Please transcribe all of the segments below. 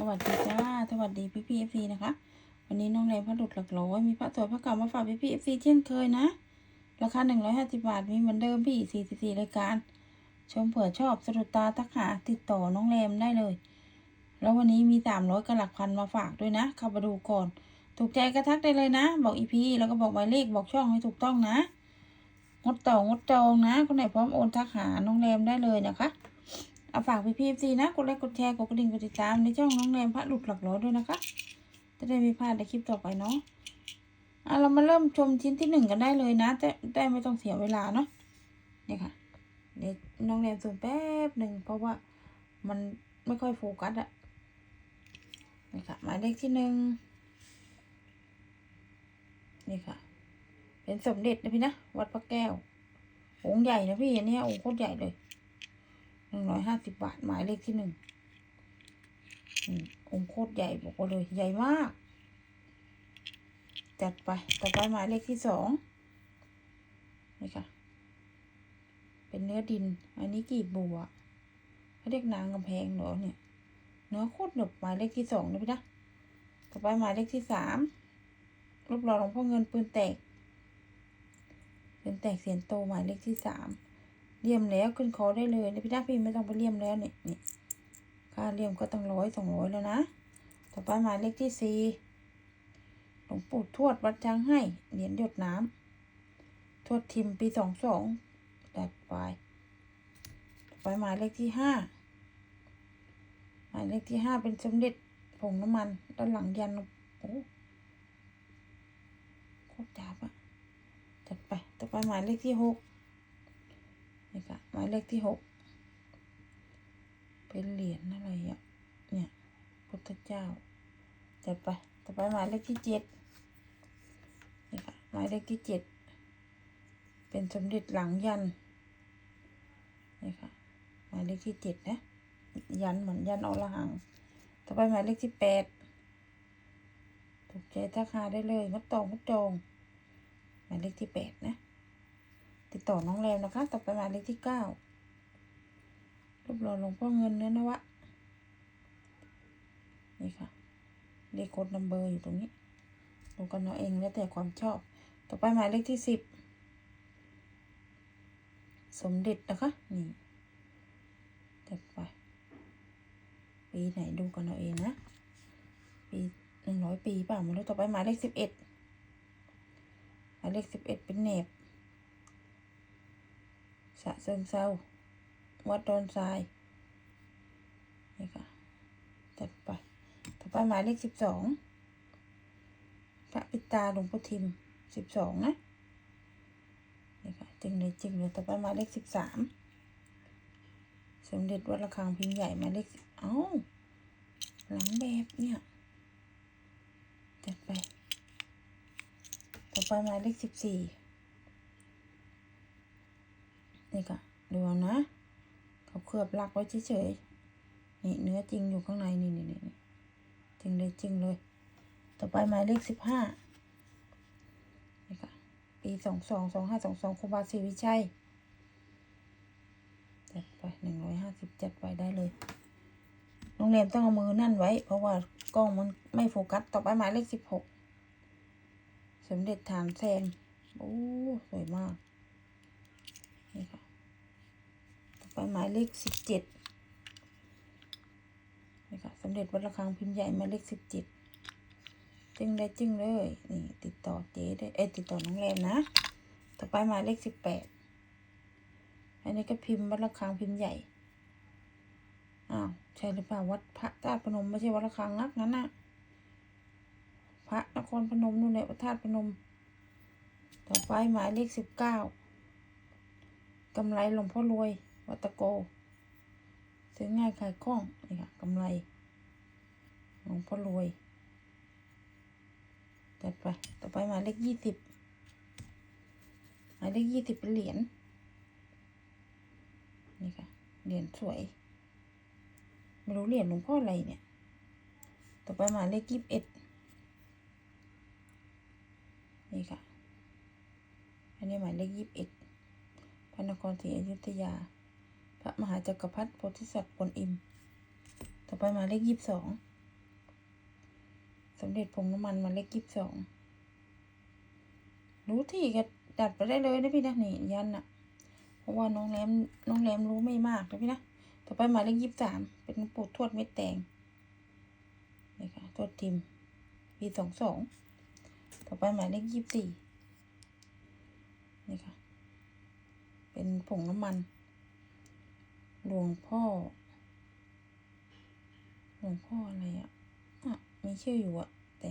สวัสดีจ้า สวัสดีพี่พี่เอฟซีนะคะ วันนี้น้องแรมพระดุดหลักร้อยมีพระสวยพระเก่ามาฝากพี่พี่เอฟซีเช่นเคยนะ ราคาหนึ่งร้อยห้าสิบาท มีเหมือนเดิมพี่สี่สิบสี่รายการ ชมเผื่อชอบสะดุดตาทักหาติดต่อน้องแรมได้เลย แล้ววันนี้มีสามร้อยกระหลักพันมาฝากด้วยนะเข้ามาดูก่อน ถูกใจก็ทักได้เลยนะ บอกอีพีแล้วก็บอกหมายเลขบอกช่องให้ถูกต้องนะ งดต่องดจองนะ คนไหนพร้อมโอนทักหาน้องแรมได้เลยนะคะ เอาฝากพี่พีซีนะ กดไลค์กดแชร์กดกระดิ่งกดติดตามในช่องน้องแรมพระหลุดหลักร้อยด้วยนะคะ จะได้ไม่พลาดในคลิปต่อไปเนาะอะเรามาเริ่มชมชิ้นที่หนึ่งกันได้เลยนะแต่ได้ไม่ต้องเสียเวลาเนาะนี่ค่ะเดี๋ยวน้องแรมซูมแป๊บหนึ่งเพราะว่ามันไม่ค่อยโฟกัสอะนี่ค่ะหมายเลขที่หนึ่งนี่ค่ะ เป็นสมเด็จนะพี่นะ วัดพระแก้วองค์ใหญ่นะพี่อันนี้องค์โคตรใหญ่เลย นึ่งร้อยห้าสิบบาท หมายเลขที่หนึ่งองค์โคตรใหญ่บอกเลย ใหญ่มาก จัดไป ต่อไปหมายเลขที่สองนี่ค่ะ เป็นเนื้อดิน อันนี้กีบบัวเขาเรียกนางกำแพงเหรอเนี่ย เนื้อโคตรหนึบหมายเลขที่สองนะพี่นะ ต่อไปหมายเลขที่สามรูปหล่อหลวงพ่อเงินปืนแตกปืนแตกเสียนโตหมายเลขที่สาม เลี่ยมแล้วขึ้นคอได้เลยนะพี่ดาพี่ไม่ต้องไปเลี่ยมแล้วนี่นี่ค่าเลี่ยมก็ต้องร้อยสองร้อยแล้วนะ ต่อไปหมายเลขที่สี่หลวงปู่ทวดวัดช้างให้เหรียญหยดน้ำทวดทิมปีสองสองตัดไปต่อไปหมายเลขที่ห้าหมายเลขที่ห้าเป็นสมเด็จผงน้ำมันด้านหลังยันโอ้โคตรจับอะจัดไป ต่อไปหมายเลขที่หก มายเลขที่หกเป็นเหรียญอะไรอะเนี่ยพุทธเจ้าจัดไปต่อไปหมายเลขที่เจ็ดนี่ค่ะหมายเลขที่เจ็ดเป็นสมเด็จหลังยันนี่ค่ะหมายเลขที่เจ็ดนะยันเหมือนยันอรหังต่อไปหมายเลขที่แปดถูกใจทักหาได้เลยมัดตองมัดจองหมายเลขที่แปดนะ ติดต่อน้องแรมนะคะ ต่อไปหมายเลขที่เก้ารูปหล่อหลวงพ่อเงินเนื้อนวะ นี่ค่ะ เลขโค้ดนัมเบอร์อยู่ตรงนี้ดูกันเอาเองแล้วแต่ความชอบ ต่อไปหมายเลขที่สิบ สมเด็จนะคะ นี่จัดไป ปีไหนดูกันเอาเองนะ ปีหนึ่งร้อยปีเปล่าไม่รู้ต่อไปหมายเลขสิบเอ็ดหมายเลขสิบเอ็ดเป็นเนบะเซิงเซาวัดดอนทราย นี่ค่ะจัดไป ต่อไปหมายเลขสิบสองพระปิตาหลวงพ่อทิมสิบสองนะ นี่ค่ะจริงเลยจริงเลยต่อไปหมายเลขสิบสามสมเด็จวัดระฆังพิมพ์ใหญ่หมายเลขเอ้า หลังแบบเนี่ยจัดไป ต่อไปหมายเลขสิบสี่ นี่ค่ะดูเอานะเขาเคลือบลักไว้เฉยๆนี่เนื้อจริงอยู่ข้างในนี่นี่นี่จริงเลยจริงเลย ต่อไปหมายเลขสิบห้านี่ค่ะปีสองสองสองห้าสองสองครูบาศรีวิชัยจัดไปหนึ่งร้อยห้าสิบจัดไปได้เลยโรงแรมต้องเอามือนั่นไว้ เพราะว่ากล้องมันไม่โฟกัส ต่อไปหมายเลขสิบหกสมเด็จฐานแซมโอ้ สวยมาก นี่ค่ะ ต่อ ไปหมายเลขสิบเจ็ดนี่ค่ะสมเด็จวัดระฆังพิมพ์ใหญ่หมายเลขสิบเจ็ดจึงได้จึงเลย นี่ติดต่อเจ๊ได้ เอ้ติดต่อน้องแรมนะ ต่อไปหมายเลขสิบแปดอันนี้ก็พิมพ์วัดระฆังพิมพ์ใหญ่ อ้าวใช่หรือเปล่าวัดพระธาตุพนมไม่ใช่วัดระฆังนักนั้นน่ะพระนครพนมนู่นแหละพระธาตุพนม ต่อไปหมายเลขสิบเก้ากำไรหลวงพ่อรวย วัตโกซื้อง่ายขายคล่องนี่ค่ะกำไรหลวงพ่อรวยจัดไป ต่อไปหมายเลขยี่สิบหมายเลขยี่สิบเป็นเหรียญนี่ค่ะเหรียญสวย ไม่รู้เหรียญหลวงพ่ออะไรเนี่ย ต่อไปหมายเลขยี่สิบเอ็ดนี่ค่ะ อันนี้หมายเลขยี่สิบเอ็ดพระนครศรีอยุธยา ระมหาจักรพรรดิโพธิสัตว์กวนอิม ต่อไปหมายเลขยี่สิบสองสำเร็จผงน้ำมันมาเล็กยิบสองรู้ที่ก็ดัดไปได้เลยนะพี่นะนี่ยันอะเพราะว่าน้องแรมน้องแรมรู้ไม่มากนะพี่นะต่อไปหมายเลขยี่สิบสามเป็นปู่ทวดเม็ดแดงนี่ค่ะทวดทิมปีสองสองต่อไปหมายเลขยี่สิบสี่นี่ค่ะ เป็นผงน้ำมัน หลวงพ่อ หลวงพ่ออะไรอะอะ มีชื่ออยู่อะแต่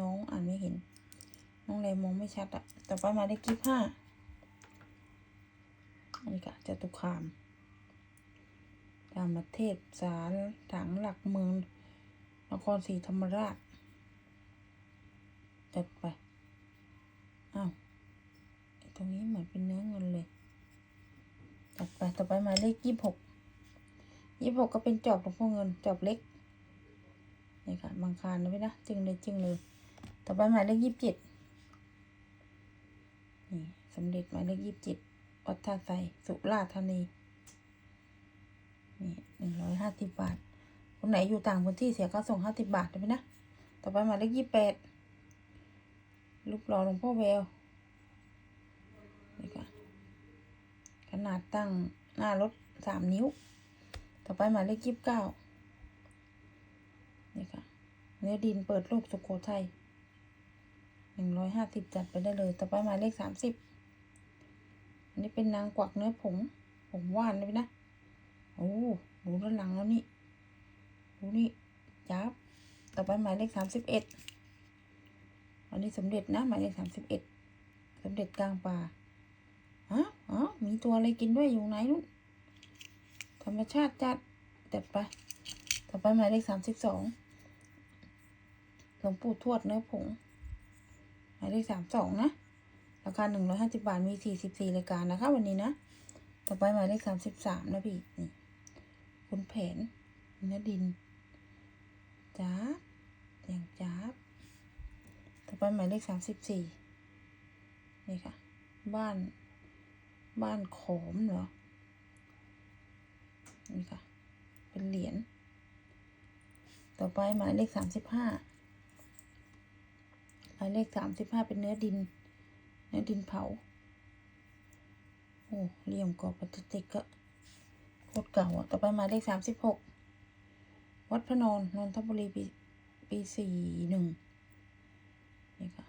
น้องอ่านไม่เห็น น้องเลยมองไม่ชัดอะต่อไปมายเลขยี่ห้านี่ค่ะจตุคามรามเทพสารถังหลักเมืองนครศรีธรรมราชจัดไป อ้าวตรงนี้เหมือนเป็นเนื้อเงินเลย จัดไปต่อไปหมายเลขยี่สิบหกยี่สิบหกก็เป็นจอบหลวงพ่อเงินจอบเล็กนี่ค่ะบางคานนะพี่นะจึงเลยจึงเลยต่อไปหมายเลขยี่สิบเจ็ดนี่สมเด็จหมายเลขยี่สิบเจ็ดวัดท่าไทรสุราษฎร์ธานีนี่หนึ่งร้อยห้าสิบบาทคนไหนอยู่ต่างพื้นที่เสียค่าส่งห้าสิบบาทได้ไหมนะต่อไปหมายเลขยี่สิบแปดรูปหล่อหลวงพ่อแวว นี่ค่ะ ข นาดตั้งหน้ารถสามนิ้ว ต่อไปหมายเลขยีิบเก้านี่ค่ะ เนื้อดินเปิดโลกสุโขทัยหนึ่งร้อยห้าสิบจัดไปได้เลย ต่อไปหมายเลขสามสิบอันนี้เป็นนางกวักเนื้อผงผงว่านเลยนะ โอ้ดูด้านหลังแล้วนี่ ดูนี่จับ ต่อไปหมายเลขสามสิบเอ็ดอันนี้สมเด็จนะหมายเลขสามสิบเอ็ดสมเด็จกลางป่า ฮะอ๋อมีตัวอะไรกินด้วยอยู่ไหนนู้นธรรมชาติจัดจัดไปต่อไปหมายเลขสามสิบสองหลวงปู่ทวดเนื้อผงหมายเลขสามสองนะราคาหนึ่งร้อยห้าสิบาทมีสี่สิบสี่รายการนะคะ วันนี้นะ ต่อไปหมายเลขสามสิบสามนะพี่นี่คุณแผนเนื้อดินจ้าบอย่างจ้าบต่อไปหมายเลขสามสิบสี่นี่ค่ะ บ้าน บ้านขอมเหรอ นี่ค่ะ เป็นเหรียญ ต่อไปหมายเลขสามสิบห้าหมายเลขสามสิบห้าเป็นเนื้อดิน เนื้อดินเผา โอ้เหลี่ยมกรอบพลาสติกก็โคตรเก่าอะต่อไปหมายเลขสามสิบหกวัดพระนอนนนทบุรีปีปีสี่หนึ่งนี่ค่ะ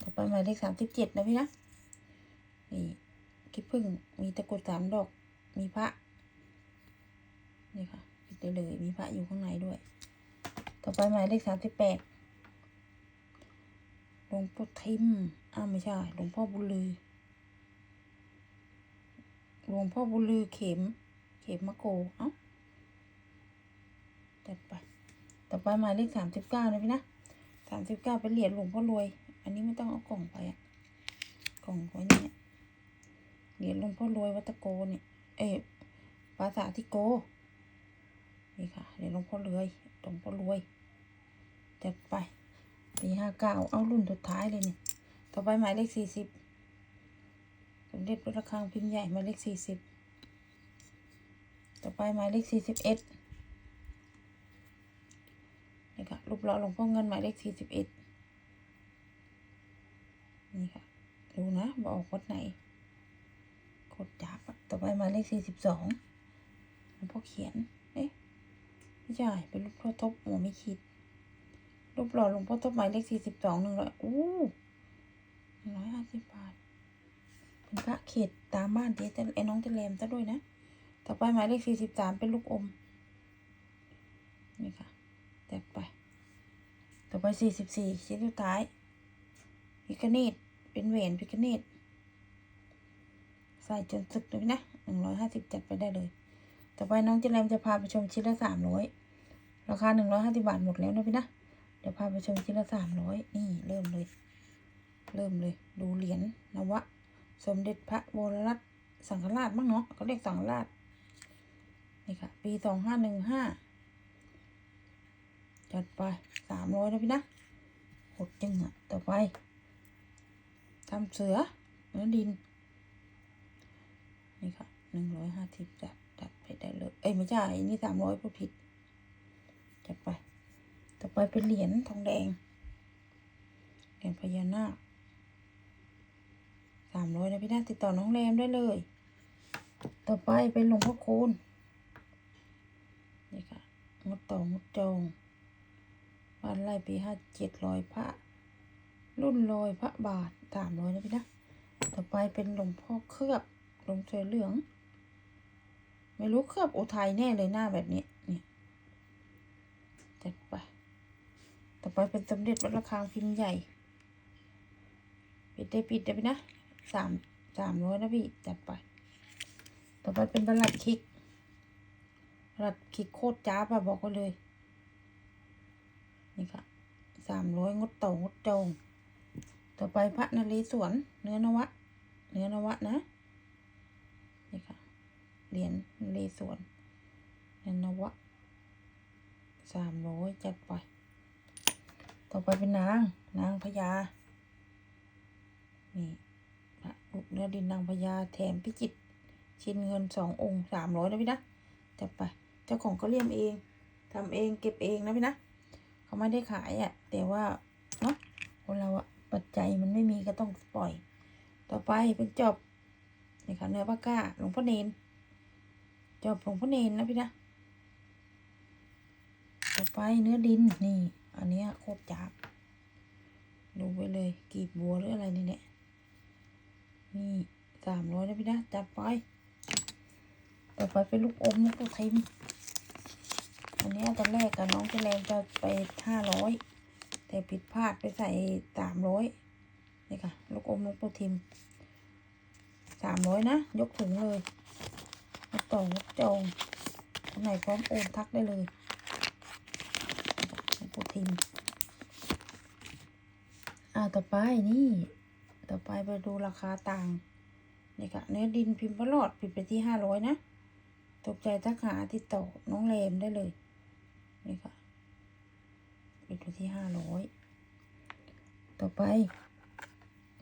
ต่อไปหมายเลขสามสิบเจ็ดนะพี่นะ คิดพึ่งมีตะกรุดสามดอก มีพระนี่ค่ะปิดได้เลย มีพระอยู่ข้างในด้วย ต่อไปหมายเลขสามสิบแปดหลวงพ่อทิมอ้าวไม่ใช่หลวงพ่อบุลือหลวงพ่อบุลือเข็ม เข็มมะโก เอ้าจัดไป ต่อไปหมายเลขสามสิบเก้านะพี่นะสามสิบเก้าเป็นเหรียญหลวงพ่อรวย อันนี้ไม่ต้องเอากล่องไปอะกล่องไว้ หลวงพ่อรวยวัตโกเนี่ยเอ้ยภาษาที่โก นี่ค่ะเหรียญหลวงพ่อรวยหลวงพ่อรวยจัดไปปีห้าเก้าเอารุ่นสุดท้ายเลยเนี่ยต่อไปหมายเลขสี่สิบสมเด็จพระระฆังพิมพ์ใหญ่หมายเลขสี่สิบต่อไปหมายเลขสี่สิบเอ็ดนี่ค่ะรูปหล่อหลวงพ่อเงินหมายเลขสี่สิบเอ็ดนี่ค่ะ ดูนะบอกออกวัดไหน กดจับอะต่อไปหมายเลขสี่สิบสองหลวงพ่อเขียน เอ๊ะไม่ใช่เป็นรูปพ่อทบหัวไม่คิด รูปหล่อหลวงพ่อทบหมายเลขสี่สิบสองหนึ่งร้อยอู้หนึ่งร้อยห้าสิบบาทเป็นพระเขตตามบ้านเจ๊ไอ้น้องเจเลมซะด้วยนะ ต่อไปหมายเลขสี่สิบสามเป็นลูกอม นี่ค่ะจัดไป ต่อไปสี่สิบสี่ชิ้นสุดท้ายพิคเนตเป็นแหวนพิคเนต ใส่จนสึกเลยนะหนึ่งร้อยห้าสิบจัดไปได้เลย ต่อไปน้องเจเลมจะพาไปชมชิ้นละสามร้อยราคาหนึ่งร้อยห้าสิบาทหมดแล้วนะพี่นะ เดี๋ยวพาไปชมชิ้นละสามร้อยนี่เริ่มเลย เริ่มเลย ดูเหรียญนวะ สมเด็จพระวรรัตน์สังฆราชมั้งเนาะเขาเรียกสังฆราช นี่ค่ะ ปีสองห้าหนึ่งห้าจัดไปสามร้อยนะพี่นะหดจึงอะ ต่อไปทำเสือเนื้อดิน นี่ค่ะหนึ่งร้อยห้าสิบจัดจัดไปได้เลย เอ้ยไม่ใช่อันนี่สามร้อยผู้ผิดจัดไป ต่อไปเป็นเหรียญทองแดงเหรียญพญานาคสามร้อยนะพี่นะติดต่อน้องแรมได้เลย ต่อไปเป็นหลวงพ่อคูณนี่ค่ะงดต่องดจองบ้านไร่ปีห้าเจ็ดร้อยพระรุ่นลอยพระบาทสามร้อยนะพี่นะ ต่อไปเป็นหลวงพ่อเคลือบ ลงเสือเหลือง ไม่รู้เคลือบอุทัยแน่เลยหน้าแบบนี้นี่จัดไป ต่อไปเป็นสมเด็จวัดระฆังพิมพ์ใหญ่ ปิดได้ปิดได้พี่นะสามสามร้อยนะพี่ จัดไป ต่อไปเป็นประหลัดคิกประหลัดคิกโคตรจ้าบอะบอกไว้เลย นี่ค่ะสามร้อยงดเต่างดจงต่อไปพระนเรศวรเนื้อนวะ เนื้อนวะนะ เหรียญนเรศวรเนื้อนวะสามร้อยจัดไป ต่อไปเป็นนาง นางพญา นี่พระอุเนื้อดินนางพญาแถมพิจิตรชิ้นเงินสององค์สามร้อยนะพี่นะ จัดไป เจ้าของก็เลี่ยมเองทำเองเก็บเองนะพี่นะ เขาไม่ได้ขายอะ่ะ แต่ว่าเนาะคนเราอะปัจจัยมันไม่มีก็ต้องปล่อย ต่อไปเป็นจบนี่ค่ะเนื้อปลาก้าหลวงพ่อเนน จอบหลวงพ่อเนนนะพี่นะ ต่อไปเนื้อดินนี่ อันนี้โคตรจับดูไว้เลยกีบบัวหรืออะไรนี่เนี่ยนี่สามร้อยนะพี่นะจัดไป ต่อไปเป็นลูกอมลูกตัวทิมอันนี้ยตอนแรกกับน้องเจแรมจะไปห้าร้อยแต่ผิดพลาดไปใส่สามร้อยนี่ค่ะ ลูกอมลูกตัวทิมสามร้อยนะ ยกถึงเลย มาต่องกจองคนไหนพร้อมโอนทักได้เลยลูทิมอ่าต่อไปนี่ ต่อไปไปดูราคาต่างนี่ค่ะเนื้อดินพิมพ์ประหลอดปิดไปที่ห้าร้อยนะตกใจทักหาติดต่อน้องเลมได้เลยนี่ค่ะปิดไปที่ห้าร้อยต่อไป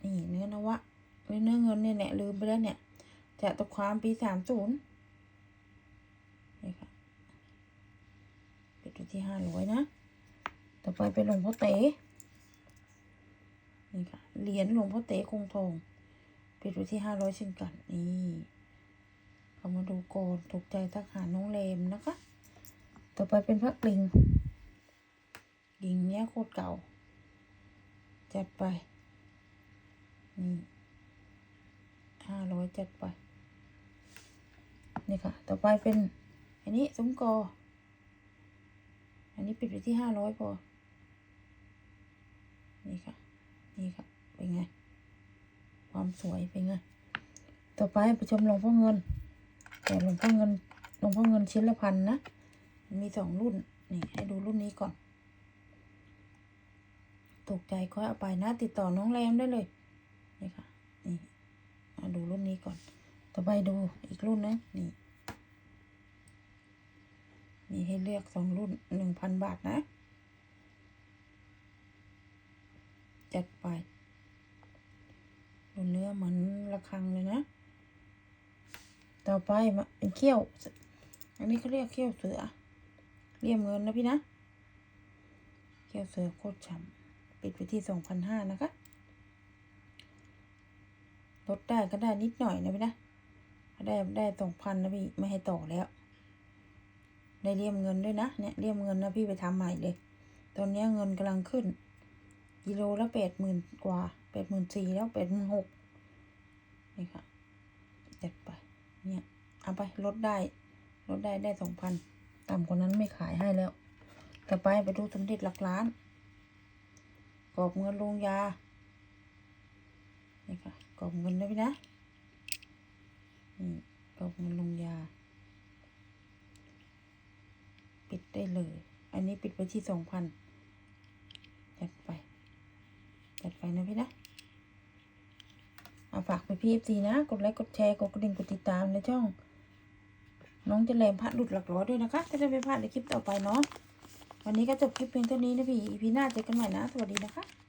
นี่เนื้อนวะเนื้อเงินเนี่ยแหละลืมไปแล้วเนี่ยจะตกความปีสามศูนย์นี่ค่ะ ปิดไปที่ห้าร้อยนะ ต่อไปเป็นหลวงพ่อเต๋นี่ค่ะ เหรียญหลวงพ่อเต๋คงทองปิดไว้ที่ห้าร้อยเช่นกัน นี่เขามาดูก่อนถูกใจทักหาน้องเลมนะคะ ต่อไปเป็นพระกลิงกลิงเนี้ยโคตรเก่า จัดไป นี่ห้าร้อยจัดไป นี่ค่ะ ต่อไปเป็น อันนี้ซุ้มกอ อันนี้ปิดไปที่ห้าร้อยพอ นี่ค่ะ นี่ค่ะ เป็นไง ความสวยเป็นไง ต่อไปไปชมหลวงพ่อเงิน แต่หลวงพ่อเงินหลวงพ่อเงินชิ้นละพันนะ มีสองรุ่น นี่ให้ดูรุ่นนี้ก่อน ถูกใจก็เอาไปนะ ติดต่อน้องแรมได้เลย นี่ค่ะ นี่มาดูรุ่นนี้ก่อน ต่อไปดูอีกรุ่นนะ นี่ ให้เลือกสองรุ่นหนึ่งพันบาทนะ จัดไปดูเนื้อเหมือนระฆังเลยนะ ต่อไปมาเป็นเขี้ยว อันนี้เขาเรียกเขี้ยวเสือ เรียมเงินนะพี่นะ เขี้ยวเสือโคตรฉ่ำปิดไปที่สองพันห้านะคะลดได้ก็ได้นิดหน่อยนะพี่นะ ได้ได้สองพันนะพี่ไม่ให้ต่อแล้ว ได้เรียมเงินด้วยนะเนี่ยเรียมเงินนะพี่ไปทำใหม่เลย ตอนนี้เงินกำลังขึ้นกิโลละแปดหมื่นกว่าแปดหมื่นสี่แล้วแปดหมื่นหกนี่ค่ะเจัดไปเนี่ยเอาไปลดได้ลดได้ได้สองพันต่ำกว่านั้นไม่ขายให้แล้ว ต่อไปไปดูสมเด็จหลักล้านกรอบเงินลงยานี่ค่ะกรอบเงินนะพี่นะนี่กรอบเงินลงยา ปิด ได้เลย อันนี้ปิดไปที่สองพันจัดไป จัดไปนะพี่นะเอาฝากไปพี่เอฟซีนะ กดไลค์ กดแชร์ กดกระดิ่ง กดติดตามในช่อง น้องเจะแรมพระหลุดหลักร้อยด้วยนะคะ จะได้ไม่พลาดในคลิปต่อไปเนาะ วันนี้ก็จบคลิปเพียงเท่านี้นะพี่ อีพีหน้าเจอกันใหม่นะ สวัสดีนะคะ